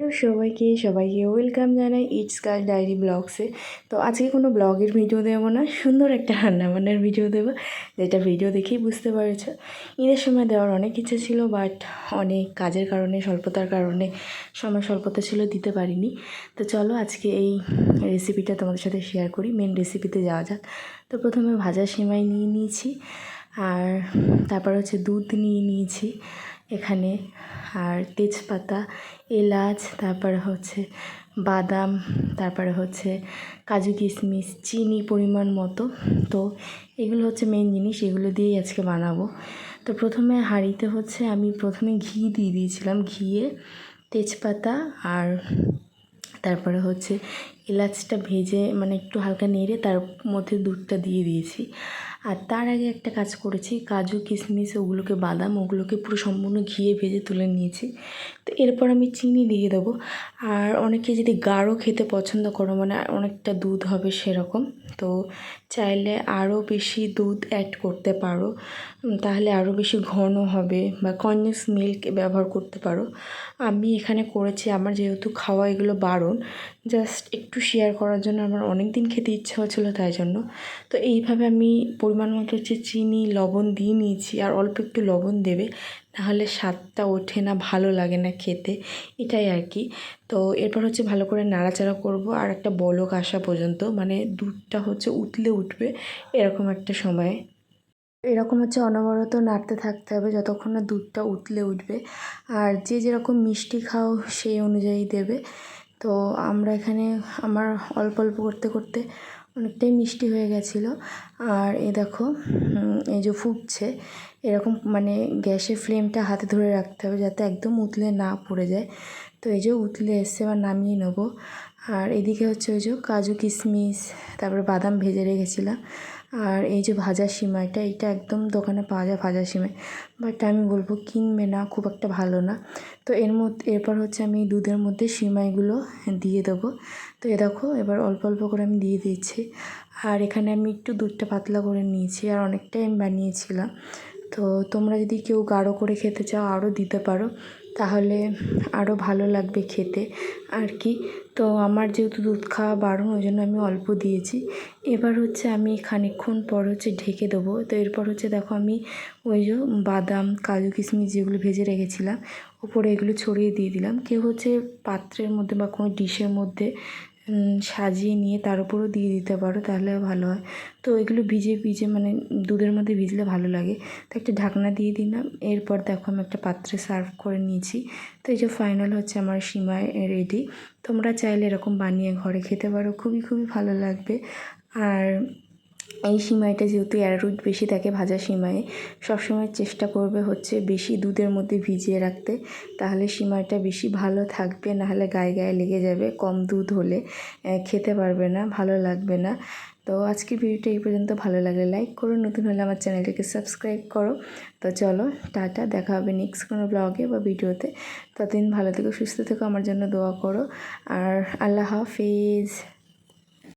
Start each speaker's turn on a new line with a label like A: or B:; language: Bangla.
A: সবাইকে সবাইকে ওয়েলকাম জানাই ইটস গার্ল ডায়েরি ব্লগসে তো আজকে কোনো ব্লগের ভিডিও দেবো না, সুন্দর একটা রান্নাবান্নার ভিডিও দেবো, যেটা ভিডিও দেখেই বুঝতে পারছ। ঈদের সময় দেওয়ার অনেক ইচ্ছে ছিল বাট অনেক কাজের কারণে, স্বল্পতার কারণে সময় স্বল্পতা ছিল, দিতে পারিনি। তো চলো আজকে এই রেসিপিটা তোমাদের সাথে শেয়ার করি মেন রেসিপিতে যাওয়া যাক। তো প্রথমে ভাজা সেমাই নিয়ে নিয়েছি, আর তারপর হচ্ছে দুধ নিয়ে নিয়েছি। এখানে। আর তেজপাতা, এলাচ, তারপরে হচ্ছে বাদাম, তারপরে হচ্ছে কাজু কিশমিশ, চিনি পরিমাণ মতো। তো এগুলো হচ্ছে মেন জিনিস, এগুলো দিয়েই আজকে বানাবো। তো প্রথমে হাঁড়িতে হচ্ছে আমি প্রথমে ঘি দিয়ে দিয়েছিলাম, ঘিয়ে তেজপাতা আর তারপরে হচ্ছে এলাচটা ভেজে মানে একটু হালকা নেড়ে তার মধ্যে দুধটা দিয়ে দিয়েছি। আর তার আগে একটা কাজ করেছি, কাজু, কিশমিশ, ওগুলোকে বাদাম, ওগুলোকে পুরো সম্পূর্ণ ঘিয়ে ভেজে তুলে নিয়েছি। তো এরপর আমি চিনি দিয়ে দেবো। আর অনেকে যদি গাঢ় খেতে পছন্দ করো মানে অনেকটা দুধ হবে সেরকম, তো চাইলে আরও বেশি দুধ অ্যাড করতে পারো। তাহলে আরও বেশি ঘন হবে বা কনডেন্স মিল্ক ব্যবহার করতে পারো। আমি এখানে করেছি, আমার যেহেতু খাওয়া এগুলো বারণ জাস্ট একটু শেয়ার করার জন্য আমার অনেক দিন খেতে ইচ্ছা হচ্ছিল তাই জন্য। তো এইভাবে আমি পরিমাণ মতো হচ্ছে চিনি, লবণ দিয়ে নিয়েছি আর অল্প একটু লবণ দেবে তাহলে স্বাদটা ওঠে না, ভালো লাগে না খেতে, এটাই আর কি। তো এরপর হচ্ছে ভালো করে নাড়াচাড়া করব আর একটা বলক আসা পর্যন্ত মানে দুধটা হচ্ছে উতলে উঠবে এরকম একটা সময়ে। এরকম হচ্ছে অনবরত নাড়তে থাকতে হবে যতক্ষণ না দুধটা উতলে উঠবে। আর যে যেরকম মিষ্টি খাও সেই অনুযায়ী দেবে। তো আমরা এখানে আমার অল্প অল্প করতে করতে অনেকটাই মিষ্টি হয়ে গেছিল। আর এ দেখো এই যে ফুটছে, এরকম মানে গ্যাসের ফ্লেমটা হাতে ধরে রাখতে হবে যাতে একদম উতলে না পড়ে যায়। তো এই যে উতলে এসছে, এবার নামিয়ে নেব। আর এদিকে হচ্ছে ওই যে কাজু কিশমিশ, তারপরে বাদাম ভেজে রেখেছিলাম। আর এই যে ভাজা সিমাইটা, এটা একদম দোকানে পাওয়া যায় ভাজা সিমাই। বাট আমি বলব কিনবে না, খুব একটা ভালো না। তো এর মধ্যে, এরপর হচ্ছে আমি দুধের মধ্যে সিমাইগুলো দিয়ে দেবো। তো এ দেখো, এবার অল্প অল্প করে আমি দিয়ে দিচ্ছি। আর এখানে আমি একটু দুধটা পাতলা করে নিয়েছি, আর অনেকটাই আমি বানিয়েছিলাম। তো তোমরা যদি কেউ গাঢ় করে খেতে চাও, আরও দিতে পারো। তাহলে আরও ভালো লাগবে খেতে। আর কি? তো আমার যেহেতু দুধ খাওয়া বারণ, ওই জন্য আমি অল্প দিয়েছি। এবার হচ্ছে আমি খানিকক্ষণ পর হচ্ছে ঢেকে দেবো। তো এরপর হচ্ছে দেখো আমি ওই যে বাদাম, কাজু, কিশমিশ যেগুলো ভেজে রেখেছিলাম উপরে এগুলো ছড়িয়ে দিয়ে দিলাম। কেউ হচ্ছে পাত্রের মধ্যে বা কোনো ডিশের মধ্যে সাজিয়ে নিয়ে তার উপরও দিয়ে দিতে পারো, তাহলে ভালো হয়। তো এগুলো ভিজে ভিজে মানে দুধের মধ্যে ভিজলে ভালো লাগে। তো একটা ঢাকনা দিয়ে দিলাম, এরপর দেখো আমি একটা পাত্রে সার্ভ করে নিয়েছি। তো এই যে ফাইনাল হচ্ছে আমার সীমায় রেডি। তোমরা চাইলে এরকম বানিয়ে ঘরে খেতে পারো, খুবই খুবই ভালো লাগবে। আর এই সিমাইটা যেহেতু অ্যারারুট বেশি থাকে ভাজা সিমাইয়ে সবসময় চেষ্টা করবে হচ্ছে বেশি দুধের মধ্যে ভিজিয়ে রাখতে। তাহলে সিমাইটা বেশি ভালো থাকবে নাহলে গায়ে গায়ে লেগে যাবে, কম দুধ হলে খেতে পারবে না, ভালো লাগবে না। তো আজকের ভিডিওটা এই পর্যন্ত, ভালো লাগলে লাইক করো, নতুন হলে আমার চ্যানেলটাকে সাবস্ক্রাইব করো। তো চলো, টাটা, দেখা হবে নেক্সট কোনো ব্লগে বা ভিডিওতে। ততদিন ভালো থেকো, সুস্থ থেকো, আমার জন্য দোয়া করো। আর আল্লাহ হাফিজ।